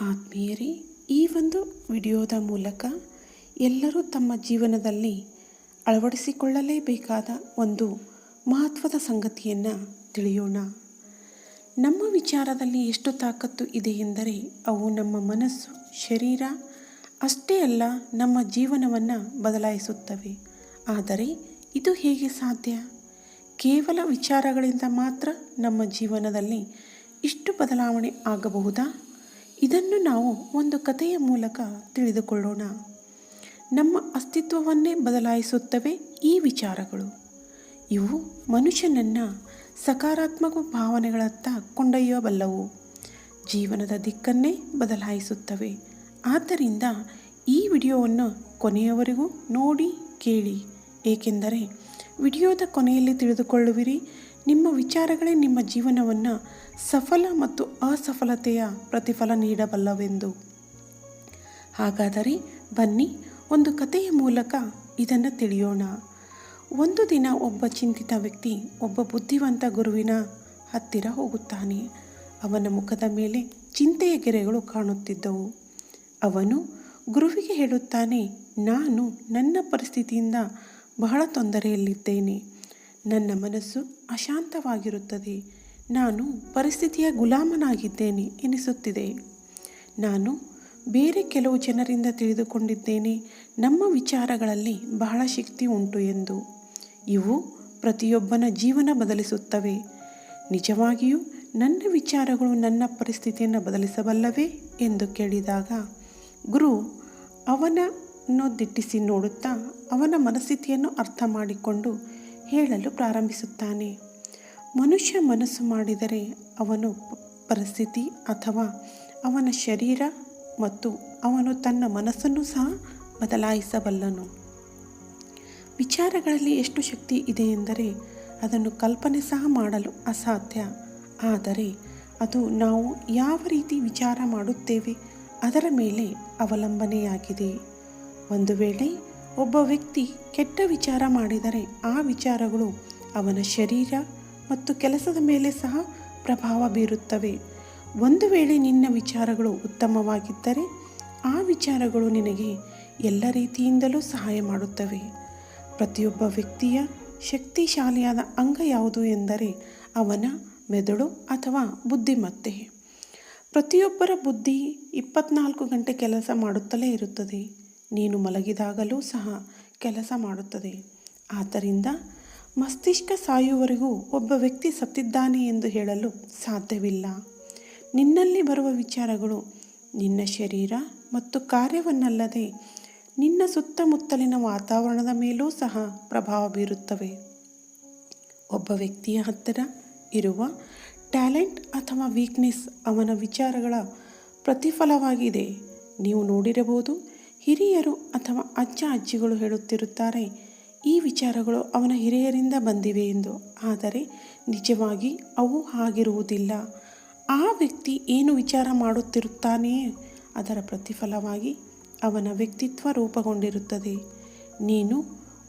ಆತ್ಮೀಯರೇ, ಈ ಒಂದು ವಿಡಿಯೋದ ಮೂಲಕ ಎಲ್ಲರೂ ತಮ್ಮ ಜೀವನದಲ್ಲಿ ಅಳವಡಿಸಿಕೊಳ್ಳಲೇಬೇಕಾದ ಒಂದು ಮಹತ್ವದ ಸಂಗತಿಯನ್ನು ತಿಳಿಯೋಣ. ನಮ್ಮ ವಿಚಾರದಲ್ಲಿ ಎಷ್ಟು ತಾಕತ್ತು ಇದೆ ಎಂದರೆ, ಅವು ನಮ್ಮ ಮನಸ್ಸು, ಶರೀರ, ಅಷ್ಟೇ ಅಲ್ಲ ನಮ್ಮ ಜೀವನವನ್ನು ಬದಲಾಯಿಸುತ್ತವೆ. ಆದರೆ, ಇದು ಹೇಗೆ ಸಾಧ್ಯ? ಕೇವಲ ವಿಚಾರಗಳಿಂದ ಮಾತ್ರ ನಮ್ಮ ಜೀವನದಲ್ಲಿ ಇಷ್ಟು ಬದಲಾವಣೆ ಆಗಬಹುದಾ? ಇದನ್ನು ನಾವು ಒಂದು ಕಥೆಯ ಮೂಲಕ ತಿಳಿದುಕೊಳ್ಳೋಣ. ನಮ್ಮ ಅಸ್ತಿತ್ವವನ್ನೇ ಬದಲಾಯಿಸುತ್ತವೆ ಈ ವಿಚಾರಗಳು. ಇವು ಮನುಷ್ಯನನ್ನು ಸಕಾರಾತ್ಮಕ ಭಾವನೆಗಳತ್ತ ಕೊಂಡೊಯ್ಯಬಲ್ಲವು. ಜೀವನದ ದಿಕ್ಕನ್ನೇ ಬದಲಾಯಿಸುತ್ತವೆ. ಆದ್ದರಿಂದ ಈ ವಿಡಿಯೋವನ್ನು ಕೊನೆಯವರೆಗೂ ನೋಡಿ, ಕೇಳಿ. ಏಕೆಂದರೆ ವಿಡಿಯೋದ ಕೊನೆಯಲ್ಲಿ ತಿಳಿದುಕೊಳ್ಳುವಿರಿ ನಿಮ್ಮ ವಿಚಾರಗಳೇ ನಿಮ್ಮ ಜೀವನವನ್ನು ಸಫಲ ಮತ್ತು ಅಸಫಲತೆಯ ಪ್ರತಿಫಲ ನೀಡಬಲ್ಲವೆಂದು. ಹಾಗಾದರೆ ಬನ್ನಿ, ಒಂದು ಕಥೆಯ ಮೂಲಕ ಇದನ್ನು ತಿಳಿಯೋಣ. ಒಂದು ದಿನ ಒಬ್ಬ ಚಿಂತಿತ ವ್ಯಕ್ತಿ ಒಬ್ಬ ಬುದ್ಧಿವಂತ ಗುರುವಿನ ಹತ್ತಿರ ಹೋಗುತ್ತಾನೆ. ಅವನ ಮುಖದ ಮೇಲೆ ಚಿಂತೆಯ ಗೆರೆಗಳು ಕಾಣುತ್ತಿದ್ದವು. ಅವನು ಗುರುವಿಗೆ ಹೇಳುತ್ತಾನೆ, ನಾನು ನನ್ನ ಪರಿಸ್ಥಿತಿಯಿಂದ ಬಹಳ ತೊಂದರೆಯಲ್ಲಿದ್ದೇನೆ. ನನ್ನ ಮನಸ್ಸು ಅಶಾಂತವಾಗಿರುತ್ತದೆ. ನಾನು ಪರಿಸ್ಥಿತಿಯ ಗುಲಾಮನಾಗಿದ್ದೇನೆ ಎನಿಸುತ್ತಿದೆ. ನಾನು ಬೇರೆ ಕೆಲವು ಜನರಿಂದ ತಿಳಿದುಕೊಂಡಿದ್ದೇನೆ. ನಮ್ಮ ವಿಚಾರಗಳಲ್ಲಿ ಬಹಳ ಶಕ್ತಿ ಉಂಟು ಎಂದು. ಇವು ಪ್ರತಿಯೊಬ್ಬನ ಜೀವನ ಬದಲಿಸುತ್ತವೆ. ನಿಜವಾಗಿಯೂ ನನ್ನ ವಿಚಾರಗಳು ನನ್ನ ಪರಿಸ್ಥಿತಿಯನ್ನು ಬದಲಿಸಬಲ್ಲವೇ ಎಂದು ಕೇಳಿದಾಗ ಗುರು ಅವನನ್ನು ದಿಟ್ಟಿಸಿ ನೋಡುತ್ತಾ ಅವನ ಮನಸ್ಥಿತಿಯನ್ನು ಅರ್ಥ ಮಾಡಿಕೊಂಡು ಹೇಳಲು ಪ್ರಾರಂಭಿಸುತ್ತಾನೆ. ಮನುಷ್ಯ ಮನಸ್ಸು ಮಾಡಿದರೆ ಅವನು ಪರಿಸ್ಥಿತಿ ಅಥವಾ ಅವನ ಶರೀರ ಮತ್ತು ಅವನು ತನ್ನ ಮನಸ್ಸನ್ನು ಸಹ ಬದಲಾಯಿಸಬಲ್ಲನು. ವಿಚಾರಗಳಲ್ಲಿ ಎಷ್ಟು ಶಕ್ತಿ ಇದೆ ಎಂದರೆ ಅದನ್ನು ಕಲ್ಪನೆ ಸಹ ಮಾಡಲು ಅಸಾಧ್ಯ. ಆದರೆ ಅದು ನಾವು ಯಾವ ರೀತಿ ವಿಚಾರ ಮಾಡುತ್ತೇವೆ ಅದರ ಮೇಲೆ ಅವಲಂಬನೆಯಾಗಿದೆ. ಒಂದು ವೇಳೆ ಒಬ್ಬ ವ್ಯಕ್ತಿ ಕೆಟ್ಟ ವಿಚಾರ ಮಾಡಿದರೆ ಆ ವಿಚಾರಗಳು ಅವನ ಶರೀರ ಮತ್ತು ಕೆಲಸದ ಮೇಲೆ ಸಹ ಪ್ರಭಾವ ಬೀರುತ್ತವೆ. ಒಂದು ವೇಳೆ ನಿನ್ನ ವಿಚಾರಗಳು ಉತ್ತಮವಾಗಿದ್ದರೆ ಆ ವಿಚಾರಗಳು ನಿನಗೆ ಎಲ್ಲ ರೀತಿಯಿಂದಲೂ ಸಹಾಯ ಮಾಡುತ್ತವೆ. ಪ್ರತಿಯೊಬ್ಬ ವ್ಯಕ್ತಿಯ ಶಕ್ತಿಶಾಲಿಯಾದ ಅಂಗ ಯಾವುದು ಎಂದರೆ ಅವನ ಮೆದುಳು ಅಥವಾ ಬುದ್ಧಿಮತ್ತೆ. ಪ್ರತಿಯೊಬ್ಬರ ಬುದ್ಧಿ ಇಪ್ಪತ್ನಾಲ್ಕು ಗಂಟೆ ಕೆಲಸ ಮಾಡುತ್ತಲೇ ಇರುತ್ತದೆ. ನೀನು ಮಲಗಿದಾಗಲೂ ಸಹ ಕೆಲಸ ಮಾಡುತ್ತದೆ. ಆದ್ದರಿಂದ ಮಸ್ತಿಷ್ಕ ಸಾಯುವವರೆಗೂ ಒಬ್ಬ ವ್ಯಕ್ತಿ ಸತ್ತಿದ್ದಾನೆ ಎಂದು ಹೇಳಲು ಸಾಧ್ಯವಿಲ್ಲ. ನಿನ್ನಲ್ಲಿ ಬರುವ ವಿಚಾರಗಳು ನಿನ್ನ ಶರೀರ ಮತ್ತು ಕಾರ್ಯವನ್ನಲ್ಲದೆ ನಿನ್ನ ಸುತ್ತಮುತ್ತಲಿನ ವಾತಾವರಣದ ಮೇಲೂ ಸಹ ಪ್ರಭಾವ ಬೀರುತ್ತವೆ. ಒಬ್ಬ ವ್ಯಕ್ತಿಯ ಹತ್ತಿರ ಇರುವ ಟ್ಯಾಲೆಂಟ್ ಅಥವಾ ವೀಕ್ನೆಸ್ ಅವನ ವಿಚಾರಗಳ ಪ್ರತಿಫಲವಾಗಿದೆ. ನೀವು ನೋಡಿರಬಹುದು ಹಿರಿಯರು ಅಥವಾ ಅಜ್ಜ ಅಜ್ಜಿಗಳು ಹೇಳುತ್ತಿರುತ್ತಾರೆ, ಈ ವಿಚಾರಗಳು ಅವನ ಹಿರಿಯರಿಂದ ಬಂದಿವೆ ಎಂದು. ಆದರೆ ನಿಜವಾಗಿ ಅವು ಆಗಿರುವುದಿಲ್ಲ ಆ ವ್ಯಕ್ತಿ ಏನು ವಿಚಾರ ಮಾಡುತ್ತಿರುತ್ತಾನೆಯೇ ಅದರ ಪ್ರತಿಫಲವಾಗಿ ಅವನ ವ್ಯಕ್ತಿತ್ವ ರೂಪುಗೊಂಡಿರುತ್ತದೆ. ನೀನು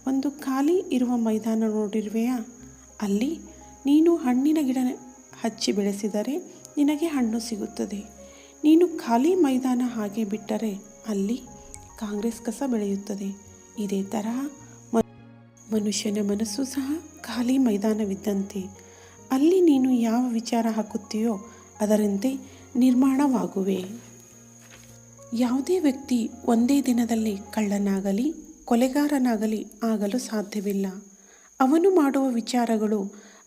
ಒಂದು ಖಾಲಿ ಇರುವ ಮೈದಾನ ನೋಡಿರುವೆಯಾ? ಅಲ್ಲಿ ನೀನು ಹಣ್ಣಿನ ಗಿಡ ಹಚ್ಚಿ ಬೆಳೆಸಿದರೆ ನಿನಗೆ ಹಣ್ಣು ಸಿಗುತ್ತದೆ. ನೀನು ಖಾಲಿ ಮೈದಾನ ಹಾಗೆ ಬಿಟ್ಟರೆ ಅಲ್ಲಿ ಕಾಂಗ್ರೆಸ್ ಕಸ ಬೆಳೆಯುತ್ತದೆ. ಇದೇ ತರಹ ಮನುಷ್ಯನ ಮನಸ್ಸು ಸಹ ಖಾಲಿ ಮೈದಾನವಿದ್ದಂತೆ. ಅಲ್ಲಿ ನೀನು ಯಾವ ವಿಚಾರ ಹಾಕುತ್ತೀಯೋ ಅದರಂತೆ ನಿರ್ಮಾಣವಾಗುವೆ. ಯಾವುದೇ ವ್ಯಕ್ತಿ ಒಂದೇ ದಿನದಲ್ಲಿ ಕಳ್ಳನಾಗಲಿ, ಕೊಲೆಗಾರನಾಗಲಿ ಆಗಲು ಸಾಧ್ಯವಿಲ್ಲ. ಅವನು ಮಾಡುವ ವಿಚಾರಗಳು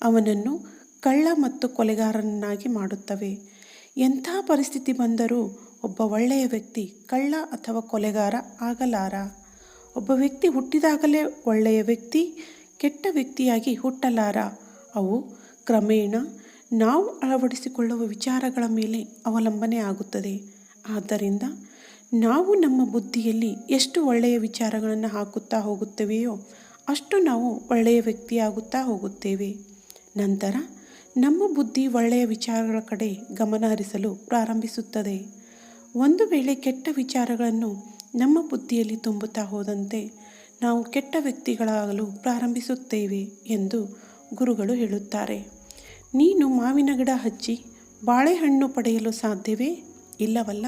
ಅವನನ್ನು ಕಳ್ಳ ಮತ್ತು ಕೊಲೆಗಾರನನ್ನಾಗಿ ಮಾಡುತ್ತವೆ. ಎಂಥ ಪರಿಸ್ಥಿತಿ ಬಂದರೂ ಒಬ್ಬ ಒಳ್ಳೆಯ ವ್ಯಕ್ತಿ, ಕಳ್ಳ ಅಥವಾ ಕೊಲೆಗಾರ ಆಗಲಾರ? ಒಬ್ಬ ವ್ಯಕ್ತಿ ಹುಟ್ಟಿದಾಗಲೇ ಒಳ್ಳೆಯ ವ್ಯಕ್ತಿ, ಕೆಟ್ಟ ವ್ಯಕ್ತಿಯಾಗಿ ಹುಟ್ಟಲಾರ? ಅವು ಕ್ರಮೇಣ ನಾವು ಅಳವಡಿಸಿಕೊಳ್ಳುವ ವಿಚಾರಗಳ ಮೇಲೆ ಅವಲಂಬನೆ ಆಗುತ್ತದೆ. ಆದ್ದರಿಂದ ನಾವು ನಮ್ಮ ಬುದ್ಧಿಯಲ್ಲಿ ಎಷ್ಟು ಒಳ್ಳೆಯ ವಿಚಾರಗಳನ್ನು ಹಾಕುತ್ತಾ ಹೋಗುತ್ತೇವೆಯೋ ಅಷ್ಟು ನಾವು ಒಳ್ಳೆಯ ವ್ಯಕ್ತಿಯಾಗುತ್ತಾ ಹೋಗುತ್ತೇವೆ. ನಂತರ ನಮ್ಮ ಬುದ್ಧಿ ಒಳ್ಳೆಯ ವಿಚಾರಗಳ ಕಡೆ ಗಮನ ಹರಿಸಲು ಪ್ರಾರಂಭಿಸುತ್ತದೆ. ಒಂದು ವೇಳೆ ಕೆಟ್ಟ ವಿಚಾರಗಳನ್ನು ನಮ್ಮ ಬುದ್ಧಿಯಲ್ಲಿ ತುಂಬುತ್ತಾ ಹೋದಂತೆ ನಾವು ಕೆಟ್ಟ ವ್ಯಕ್ತಿಗಳಾಗಲು ಪ್ರಾರಂಭಿಸುತ್ತೇವೆ ಎಂದು ಗುರುಗಳು ಹೇಳುತ್ತಾರೆ. ನೀನು ಮಾವಿನ ಗಿಡ ಹಚ್ಚಿ ಬಾಳೆಹಣ್ಣು ಪಡೆಯಲು ಸಾಧ್ಯವೇ? ಇಲ್ಲವಲ್ಲ,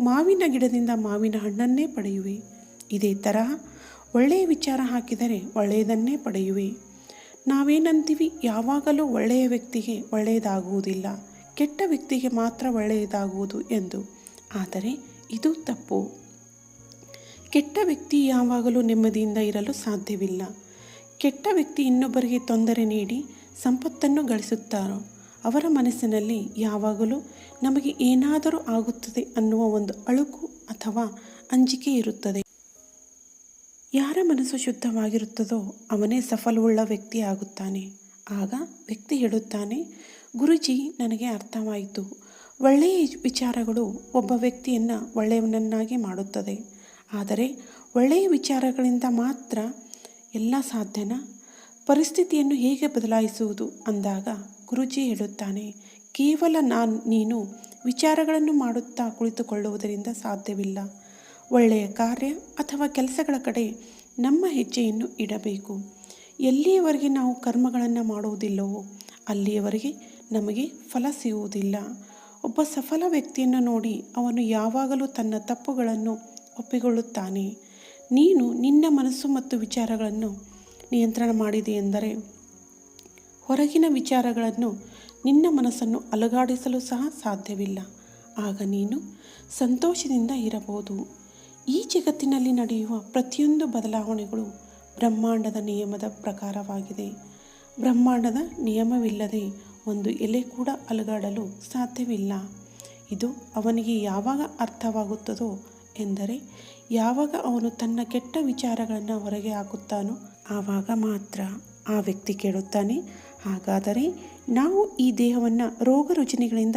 ಮಾವಿನ ಗಿಡದಿಂದ ಮಾವಿನ ಹಣ್ಣನ್ನೇ ಪಡೆಯುವೆ. ಇದೇ ತರಹ ಒಳ್ಳೆಯ ವಿಚಾರ ಹಾಕಿದರೆ ಒಳ್ಳೆಯದನ್ನೇ ಪಡೆಯುವೆ. ನಾವೇನಂತೀವಿ? ಯಾವಾಗಲೂ ಒಳ್ಳೆಯ ವ್ಯಕ್ತಿಗೆ ಒಳ್ಳೆಯದಾಗುವುದಿಲ್ಲ. ಕೆಟ್ಟ ವ್ಯಕ್ತಿಗೆ ಮಾತ್ರ ಒಳ್ಳೆಯದಾಗುವುದು ಎಂದು ಆದರೆ ಇದು ತಪ್ಪು. ಕೆಟ್ಟ ವ್ಯಕ್ತಿ ಯಾವಾಗಲೂ ನೆಮ್ಮದಿಯಿಂದ ಇರಲು ಸಾಧ್ಯವಿಲ್ಲ. ಕೆಟ್ಟ ವ್ಯಕ್ತಿ ಇನ್ನೊಬ್ಬರಿಗೆ ತೊಂದರೆ ನೀಡಿ ಸಂಪತ್ತನ್ನು ಗಳಿಸುತ್ತಾರೋ? ಅವರ ಮನಸ್ಸಿನಲ್ಲಿ ಯಾವಾಗಲೂ ನಮಗೆ ಏನಾದರೂ ಆಗುತ್ತದೆ ಅನ್ನುವ ಒಂದು ಅಳುಕು ಅಥವಾ ಅಂಜಿಕೆ ಇರುತ್ತದೆ. ಯಾರ ಮನಸ್ಸು ಶುದ್ಧವಾಗಿರುತ್ತದೋ ಅವನೇ ಸಫಲವುಳ್ಳ ವ್ಯಕ್ತಿ ಆಗುತ್ತಾನೆ. ಆಗ ವ್ಯಕ್ತಿ ಹೇಳುತ್ತಾನೆ, ಗುರುಜಿ, ನನಗೆ ಅರ್ಥವಾಯಿತು. ಒಳ್ಳೆಯ ವಿಚಾರಗಳು ಒಬ್ಬ ವ್ಯಕ್ತಿಯನ್ನು ಒಳ್ಳೆಯವನನ್ನಾಗಿ ಮಾಡುತ್ತದೆ. ಆದರೆ ಒಳ್ಳೆಯ ವಿಚಾರಗಳಿಂದ ಮಾತ್ರ ಎಲ್ಲ ಸಾಧ್ಯನ? ಪರಿಸ್ಥಿತಿಯನ್ನು ಹೇಗೆ ಬದಲಾಯಿಸುವುದು ಅಂದಾಗ ಗುರುಜಿ ಹೇಳುತ್ತಾನೆ, ಕೇವಲ ನಾನು, ನೀನು ವಿಚಾರಗಳನ್ನು ಮಾಡುತ್ತಾ ಕುಳಿತುಕೊಳ್ಳುವುದರಿಂದ ಸಾಧ್ಯವಿಲ್ಲ. ಒಳ್ಳೆಯ ಕಾರ್ಯ ಅಥವಾ ಕೆಲಸಗಳ ಕಡೆ ನಮ್ಮ ಹೆಜ್ಜೆಯನ್ನು ಇಡಬೇಕು. ಎಲ್ಲಿಯವರೆಗೆ ನಾವು ಕರ್ಮಗಳನ್ನು ಮಾಡುವುದಿಲ್ಲವೋ ಅಲ್ಲಿಯವರೆಗೆ ನಮಗೆ ಫಲ ಸಿಗುವುದಿಲ್ಲ. ಒಬ್ಬ ಸಫಲ ವ್ಯಕ್ತಿಯನ್ನು ನೋಡಿ ಅವನು ಯಾವಾಗಲೂ ತನ್ನ ತಪ್ಪುಗಳನ್ನು ಒಪ್ಪಿಕೊಳ್ಳುತ್ತಾನೆ. ನೀನು ನಿನ್ನ ಮನಸ್ಸು ಮತ್ತು ವಿಚಾರಗಳನ್ನು ನಿಯಂತ್ರಣ ಮಾಡಿದೆ ಎಂದರೆ ಹೊರಗಿನ ವಿಚಾರಗಳನ್ನು ನಿನ್ನ ಮನಸ್ಸನ್ನು ಅಲುಗಾಡಿಸಲು ಸಹ ಸಾಧ್ಯವಿಲ್ಲ. ಆಗ ನೀನು ಸಂತೋಷದಿಂದ ಇರಬಹುದು. ಈ ಜಗತ್ತಿನಲ್ಲಿ ನಡೆಯುವ ಪ್ರತಿಯೊಂದು ಬದಲಾವಣೆಗಳು ಬ್ರಹ್ಮಾಂಡದ ನಿಯಮದ ಪ್ರಕಾರವಾಗಿದೆ. ಬ್ರಹ್ಮಾಂಡದ ನಿಯಮವಿಲ್ಲದೆ ಒಂದು ಎಲೆ ಕೂಡ ಅಲುಗಾಡಲು ಸಾಧ್ಯವಿಲ್ಲ. ಇದು ಅವನಿಗೆ ಯಾವಾಗ ಅರ್ಥವಾಗುತ್ತದೋ ಎಂದರೆ ಯಾವಾಗ ಅವನು ತನ್ನ ಕೆಟ್ಟ ವಿಚಾರಗಳನ್ನು ಹೊರಗೆ ಹಾಕುತ್ತಾನೋ ಆವಾಗ ಮಾತ್ರ ಆ ವ್ಯಕ್ತಿ ಕೇಳುತ್ತಾನೆ. ಹಾಗಾದರೆ ನಾವು ಈ ದೇಹವನ್ನು ರೋಗ ರುಜಿನಗಳಿಂದ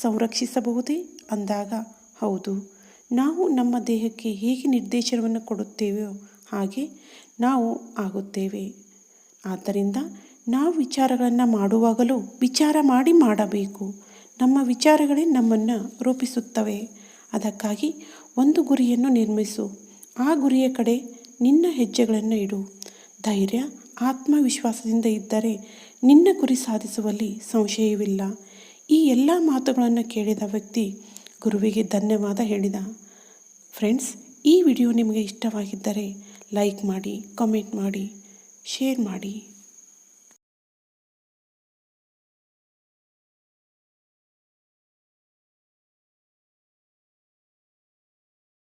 ಸಂರಕ್ಷಿಸಬಹುದೇ? ಅಂದಾಗ ಹೌದು. ನಾವು ನಮ್ಮ ದೇಹಕ್ಕೆ ಹೇಗೆ ನಿರ್ದೇಶನವನ್ನು ಕೊಡುತ್ತೇವೆಯೋ ಹಾಗೆ ನಾವು ಆಗುತ್ತೇವೆ. ಆದ್ದರಿಂದ ನಾವು ವಿಚಾರಗಳನ್ನು ಮಾಡುವಾಗಲೂ ವಿಚಾರ ಮಾಡಿ ಮಾಡಬೇಕು. ನಮ್ಮ ವಿಚಾರಗಳೇ ನಮ್ಮನ್ನು ರೂಪಿಸುತ್ತವೆ. ಅದಕ್ಕಾಗಿ ಒಂದು ಗುರಿಯನ್ನು ನಿರ್ಮಿಸು. ಆ ಗುರಿಯ ಕಡೆ ನಿನ್ನ ಹೆಜ್ಜೆಗಳನ್ನು ಇಡು. ಧೈರ್ಯ, ಆತ್ಮವಿಶ್ವಾಸದಿಂದ ಇದ್ದರೆ ನಿನ್ನ ಗುರಿ ಸಾಧಿಸುವಲ್ಲಿ ಸಂಶಯವಿಲ್ಲ. ಈ ಎಲ್ಲ ಮಾತುಗಳನ್ನು ಕೇಳಿದ ವ್ಯಕ್ತಿ ಗುರುವಿಗೆ ಧನ್ಯವಾದ ಹೇಳಿದ. ಫ್ರೆಂಡ್ಸ್, ಈ ವಿಡಿಯೋ ನಿಮಗೆ ಇಷ್ಟವಾಗಿದ್ದರೆ ಲೈಕ್ ಮಾಡಿ, ಕಮೆಂಟ್ ಮಾಡಿ, ಶೇರ್ ಮಾಡಿ.